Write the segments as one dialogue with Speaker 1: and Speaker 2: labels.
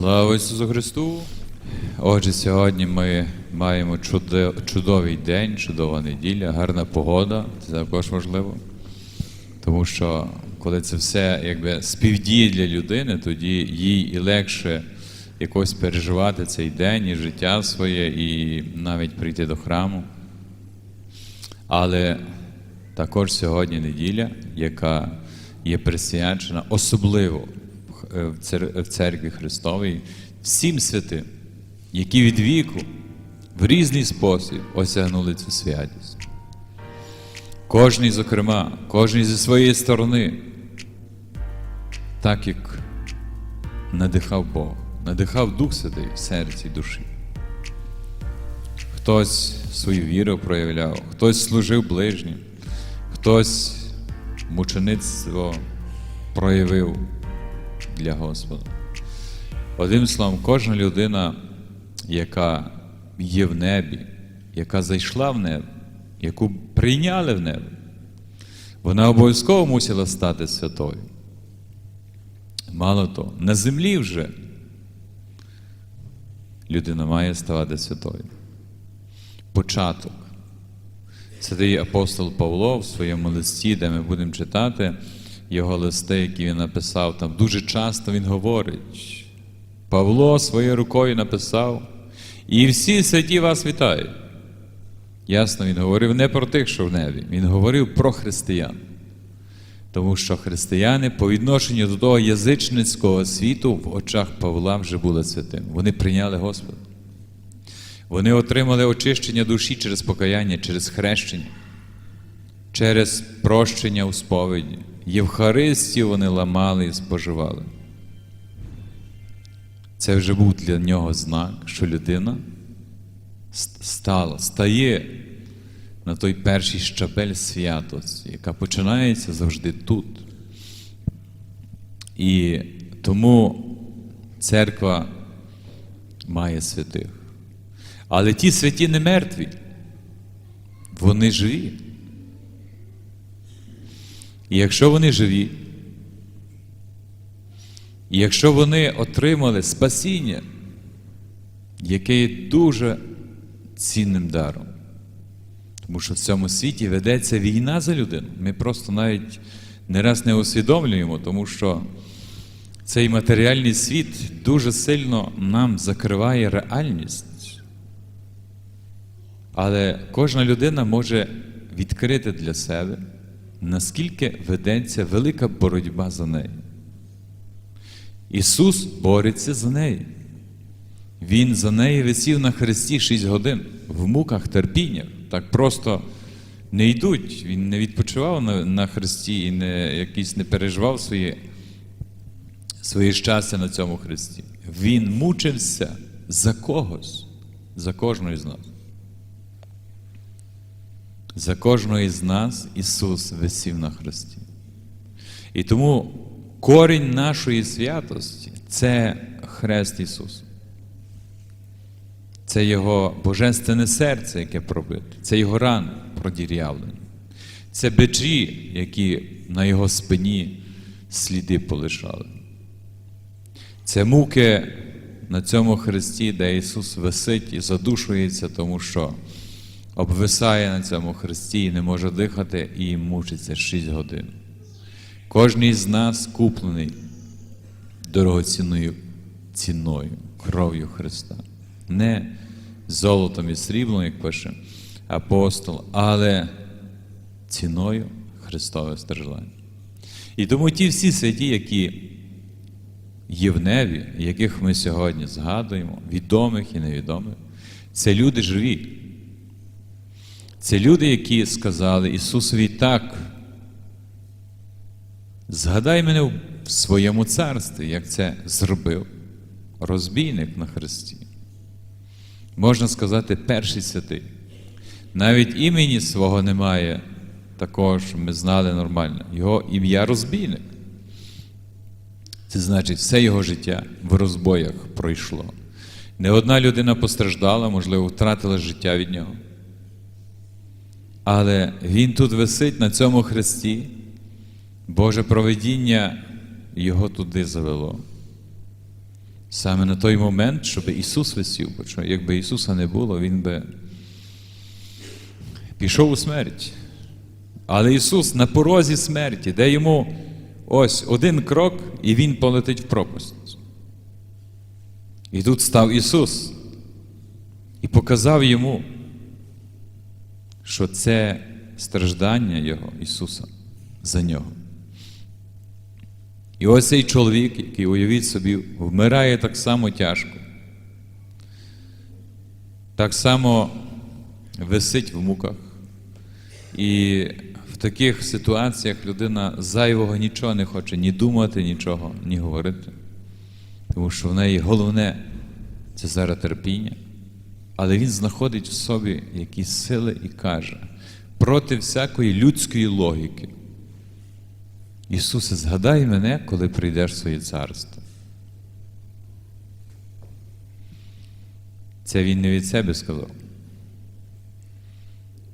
Speaker 1: Слава Ісусу Христу! Отже, сьогодні ми маємо чудовий день, чудова неділя, гарна погода, це також важливо. Тому що коли це все якби співдіє для людини, тоді їй і легше якось переживати цей день і життя своє, і навіть прийти до храму. Але також сьогодні неділя, яка є присвячена особливо в церкві Христовій всім святим, які від віку в різний спосіб осягнули цю святість. Кожний, зокрема, кожний зі своєї сторони, так як надихав Бог, надихав Дух Святий в серці і душі. Хтось свою віру проявляв, хтось служив ближнім, хтось мучеництво проявив для Господа. Одним словом, кожна людина, яка є в небі, яка зайшла в небо, яку прийняли в небо, вона обов'язково мусила стати святою. Мало того, на землі вже людина має ставати святою. Початок. Святий апостол Павло в своєму листі, де ми будемо читати його листи, які він написав, там дуже часто він говорить. Павло своєю рукою написав, і всі святі вас вітають. Ясно, він говорив не про тих, що в небі, він говорив про християн. Тому що християни по відношенню до того язичницького світу в очах Павла вже були святим. Вони прийняли Господа. Вони отримали очищення душі через покаяння, через хрещення, через прощення у сповіді. Євхаристію вони ламали і споживали. Це вже був для нього знак, що людина стала, стає на той перший щабель святості, яка починається завжди тут. І тому церква має святих. Але ті святі не мертві, вони живі. І якщо вони живі, якщо вони отримали спасіння, яке є дуже цінним даром, тому що в цьому світі ведеться війна за людину. Ми просто навіть не раз не усвідомлюємо, тому що цей матеріальний світ дуже сильно нам закриває реальність. Але кожна людина може відкрити для себе, наскільки ведеться велика боротьба за неї. Ісус бореться за неї. Він за неї висів на хресті 6 годин в муках, терпіннях. Так просто не йдуть. Він не відпочивав на, на хресті і не, якийсь не переживав свої, своє щастя на цьому хресті. Він мучився за когось, за кожного з нас. За кожного із нас Ісус висів на хресті. І тому корінь нашої святості це хрест Ісуса. Це Його божественне серце, яке пробите, це Його рани продірявлені. Це бичі, які на Його спині сліди полишали. Це муки на цьому хресті, де Ісус висить і задушується, тому що обвисає на цьому хресті і не може дихати, і мучиться 6 годин. Кожний з нас куплений дорогоцінною ціною, кров'ю Христа. Не золотом і сріблом, як пише апостол, але ціною Христове страждання. І тому ті всі святі, які є в небі, яких ми сьогодні згадуємо, відомих і невідомих, це люди живі. Це люди, які сказали Ісусові так. Згадай мене в своєму царстві, як це зробив розбійник на хресті. Можна сказати, перший святий. Навіть імені свого немає, також ми знали нормально. Його ім'я розбійник. Це значить, все його життя в розбоях пройшло. Не одна людина постраждала, можливо, втратила життя від нього. Але він тут висить на цьому хресті, Боже проведіння його туди завело. Саме на той момент, щоб Ісус висів, бо якби Ісуса не було, Він би пішов у смерть. Але Ісус на порозі смерті, де йому ось один крок, і Він полетить в пропасть. І тут став Ісус і показав йому, що це страждання Його, Ісуса, за нього. І ось цей чоловік, який, уявіть собі, вмирає так само тяжко, так само висить в муках. І в таких ситуаціях людина зайвого нічого не хоче ні думати, нічого, ні говорити. Тому що в неї головне це зараз терпіння. Але він знаходить в собі якісь сили і каже, проти всякої людської логіки. Ісусе, згадай мене, коли прийдеш в своє царство. Це він не від себе сказав.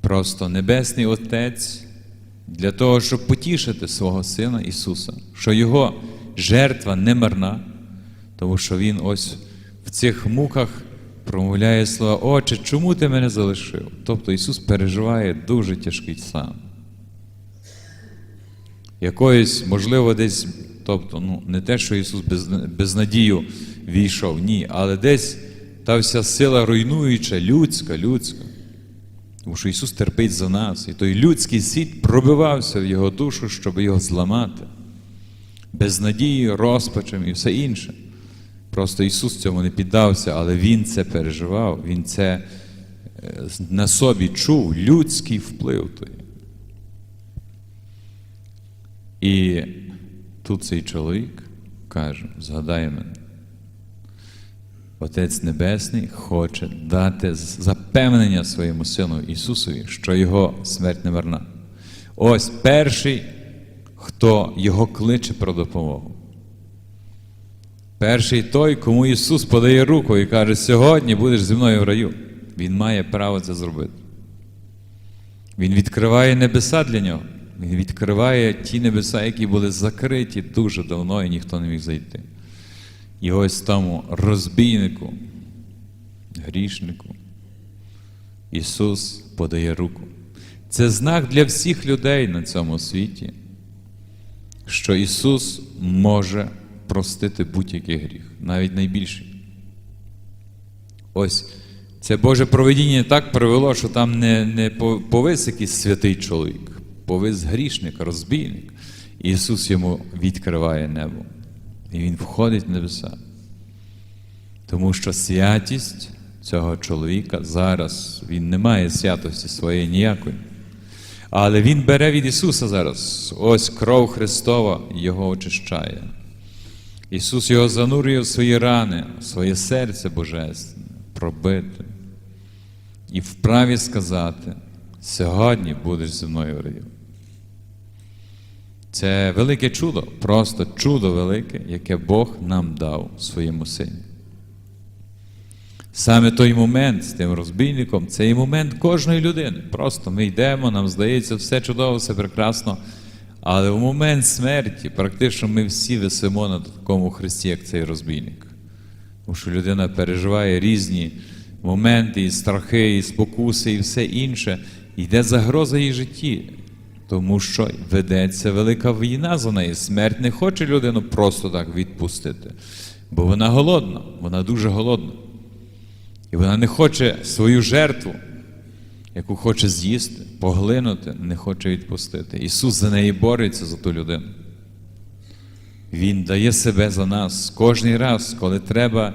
Speaker 1: Просто Небесний Отець для того, щоб потішити свого Сина Ісуса, що Його жертва не марна, тому що Він ось в цих муках промовляє слова, Отче, чому ти мене залишив? Тобто Ісус переживає дуже тяжкий стан. Якоїсь, можливо, десь, тобто, ну, не те, що Ісус без, без надію війшов, ні, але десь та вся сила руйнуюча, людська, людська. Тому що Ісус терпить за нас, і той людський світ пробивався в Його душу, щоб його зламати. Без надії, розпачем і все інше. Просто Ісус цьому не піддався, але Він це переживав, Він це е, на собі чув, людський вплив той. І тут цей чоловік каже: згадай мене. Отець Небесний хоче дати запевнення своєму Сину Ісусові, що Його смерть не марна. Ось перший, хто Його кличе про допомогу. Перший той, кому Ісус подає руку і каже, сьогодні будеш зі мною в раю. Він має право це зробити. Він відкриває небеса для нього. Він відкриває ті небеса, які були закриті дуже давно, і ніхто не міг зайти. І ось тому розбійнику, грішнику, Ісус подає руку. Це знак для всіх людей на цьому світі, що Ісус може простити будь-який гріх, навіть найбільший. Ось це Боже проведіння так привело, що там не не повис якийсь святий чоловік, повис грішник, розбійник. І Ісус йому відкриває небо. І він входить в небеса. Тому що святість цього чоловіка зараз, він не має святості своєї ніякої. Але Він бере від Ісуса зараз. Ось кров Христова Його очищає. Ісус його занурює в свої рани, в своє серце Божественне, пробите. І вправі сказати: сьогодні будеш зі мною в раю. Це велике чудо, просто чудо велике, яке Бог нам дав своєму сині. Саме той момент з тим розбійником це і момент кожної людини. Просто ми йдемо, нам здається, все чудово, все прекрасно. Але в момент смерті практично ми всі висимо на такому хресті, як цей розбійник. Тому що людина переживає різні моменти, і страхи, і спокуси, і все інше. Йде загроза її житті, тому що ведеться велика війна за неї. Смерть не хоче людину просто так відпустити, бо вона голодна, вона дуже голодна. І вона не хоче свою жертву, яку хоче з'їсти, поглинути, не хоче відпустити. Ісус за неї бореться за ту людину. Він дає себе за нас кожний раз, коли треба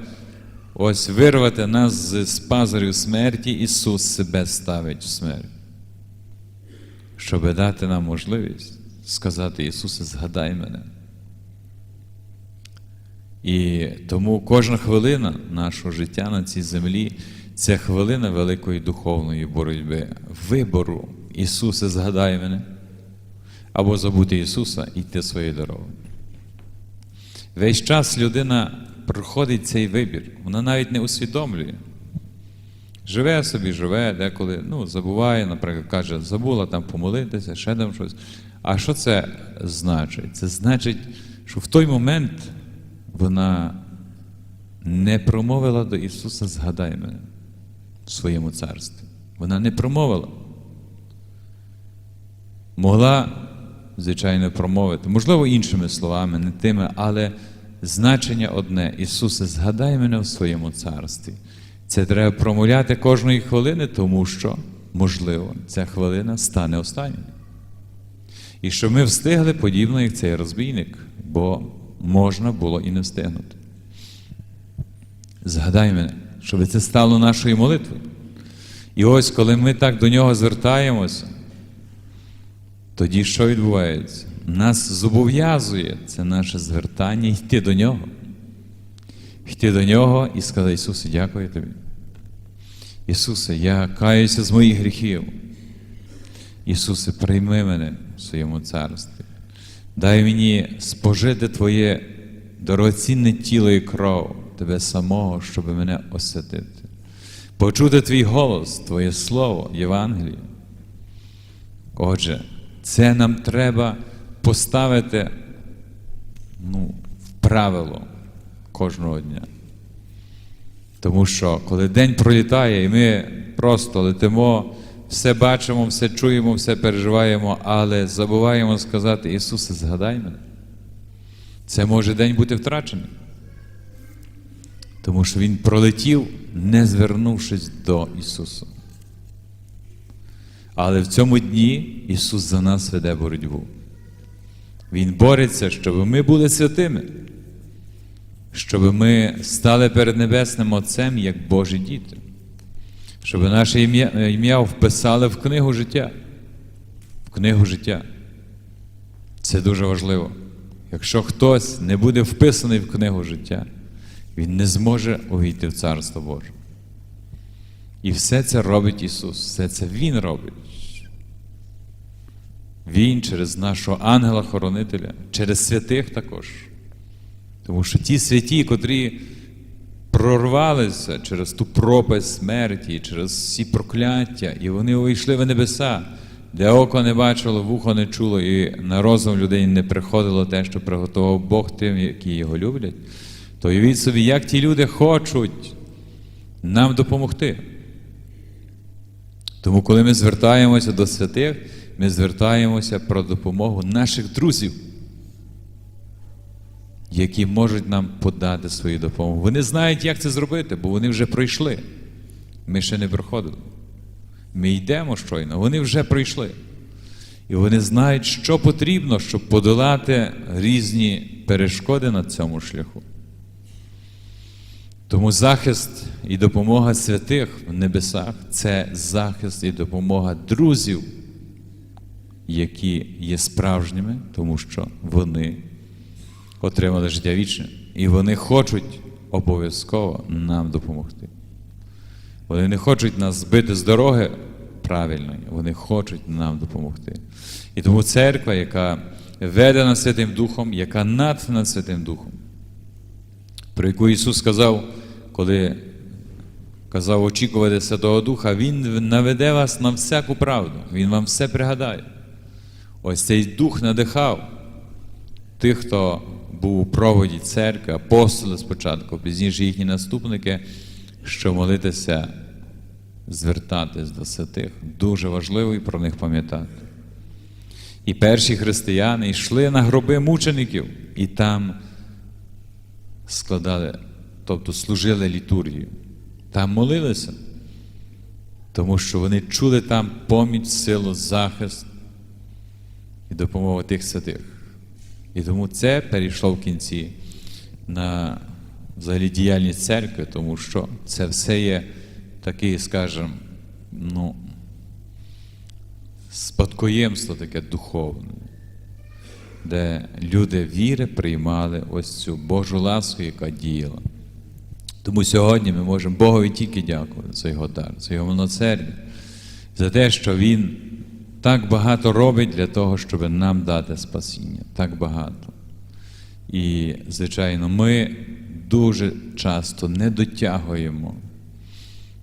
Speaker 1: ось вирвати нас з пазарів смерті, Ісус себе ставить в смерть. Щоб дати нам можливість сказати Ісусе, згадай мене. І тому кожна хвилина нашого життя на цій землі це хвилина великої духовної боротьби, вибору. Ісусе, згадай мене, або забути Ісуса і йти своєю дорогою. Весь час людина проходить цей вибір, вона навіть не усвідомлює. Живе собі, живе, деколи ну, забуває, наприклад, каже, забула там помолитися, ще там щось. А що це значить? Це значить, що в той момент вона не промовила до Ісуса, згадай мене в своєму царстві. Вона не промовила. Могла, звичайно, промовити, можливо, іншими словами, не тими, але значення одне: Ісусе, згадай мене в своєму царстві. Це треба промовляти кожної хвилини, тому що, можливо, ця хвилина стане останньою. І що ми встигли подібно, як цей розбійник, бо можна було і не встигнути. Згадай мене, щоб це стало нашою молитвою. І ось коли ми так до нього звертаємося, тоді що відбувається? Нас зобов'язує це наше звертання йти до нього. Йти до нього і сказати, Ісусе, дякую тобі. Ісусе, я каюся з моїх гріхів. Ісусе, прийми мене в своєму царстві. Дай мені спожити Твоє дорогоцінне тіло і кров, Тебе самого, щоб мене освятити. Почути Твій голос, Твоє Слово, Євангеліє. Отже, це нам треба поставити ну, в правило кожного дня. Тому що коли день пролітає, і ми просто летимо, все бачимо, все чуємо, все переживаємо, але забуваємо сказати, Ісусе, згадай мене. Це може день бути втрачений. Тому що Він пролетів, не звернувшись до Ісуса. Але в цьому дні Ісус за нас веде боротьбу. Він бореться, щоб ми були святими, щоб ми стали перед Небесним Отцем як Божі діти, щоб наше ім'я вписали в книгу життя. В книгу життя. Це дуже важливо. Якщо хтось не буде вписаний в книгу життя, він не зможе увійти в Царство Боже. І все це робить Ісус, все це Він робить. Він через нашого ангела-хоронителя, через святих також. Тому що ті святі, котрі прорвалися через ту пропасть смерті, через всі прокляття, і вони увійшли в небеса, де око не бачило, вухо не чуло, і на розум людей не приходило те, що приготував Бог тим, які його люблять, то уявіть собі, як ті люди хочуть нам допомогти. Тому, коли ми звертаємося до святих, ми звертаємося про допомогу наших друзів, які можуть нам подати свою допомогу. Вони знають, як це зробити, бо вони вже пройшли. Ми ще не проходили. Ми йдемо щойно, вони вже пройшли. І вони знають, що потрібно, щоб подолати різні перешкоди на цьому шляху. Тому захист і допомога святих в небесах це захист і допомога друзів, які є справжніми, тому що вони отримали життя вічне. І вони хочуть обов'язково нам допомогти. Вони не хочуть нас збити з дороги правильної, вони хочуть нам допомогти. І тому церква, яка ведена Святим Духом, яка над Святим Духом, про яку Ісус сказав, коли казав очікувати Святого Духа, Він наведе вас на всяку правду, Він вам все пригадає. Ось цей дух надихав тих, хто був у проводі церкви, апостоли спочатку, пізніше їхні наступники, що молитися, звертатись до святих. Дуже важливо і про них пам'ятати. І перші християни йшли на гроби мучеників і там складали, тобто служили літургію, там молилися, тому що вони чули там поміч, силу, захист і допомогу тих святих. І тому це перейшло в кінці на взагалі діяльність церкви, тому що це все є такий, скажімо, ну, спадкоємство таке духовне, де люди віри приймали ось цю Божу ласку, яка діяла. Тому сьогодні ми можемо Богові тільки дякувати за його дар, за його милосердя, за те, що Він так багато робить для того, щоб нам дати спасіння. Так багато. І, звичайно, ми дуже часто не дотягуємо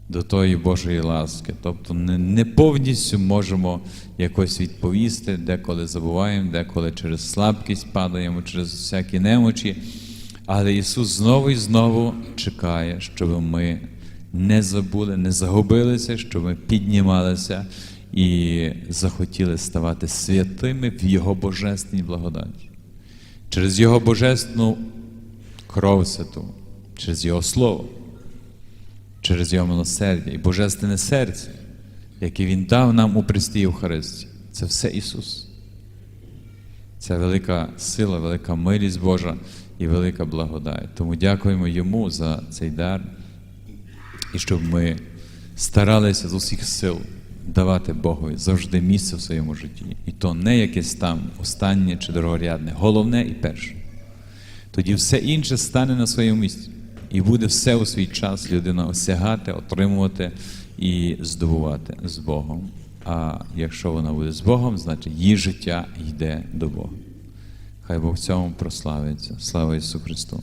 Speaker 1: до тої Божої ласки. Тобто не, не повністю можемо якось відповісти, деколи забуваємо, деколи через слабкість падаємо, через всякі немочі. Але Ісус знову і знову чекає, щоб ми не забули, не загубилися, щоб ми піднімалися і захотіли ставати святими в Його божественній благодаті. Через Його божественну кров святу, через Його Слово, через Його милосердя і божественне серце, яке Він дав нам у Христі Євхаристі. Це все Ісус. Це велика сила, велика милість Божа і велика благодать. Тому дякуємо Йому за цей дар і щоб ми старалися з усіх сил давати Богові завжди місце в своєму житті. І то не якесь там останнє чи дорогорядне, головне і перше. Тоді все інше стане на своєму місці. І буде все у свій час людина осягати, отримувати і здобувати з Богом. А якщо вона буде з Богом, значить її життя йде до Бога. Хай Бог в цьому прославиться. Слава Ісусу Христу!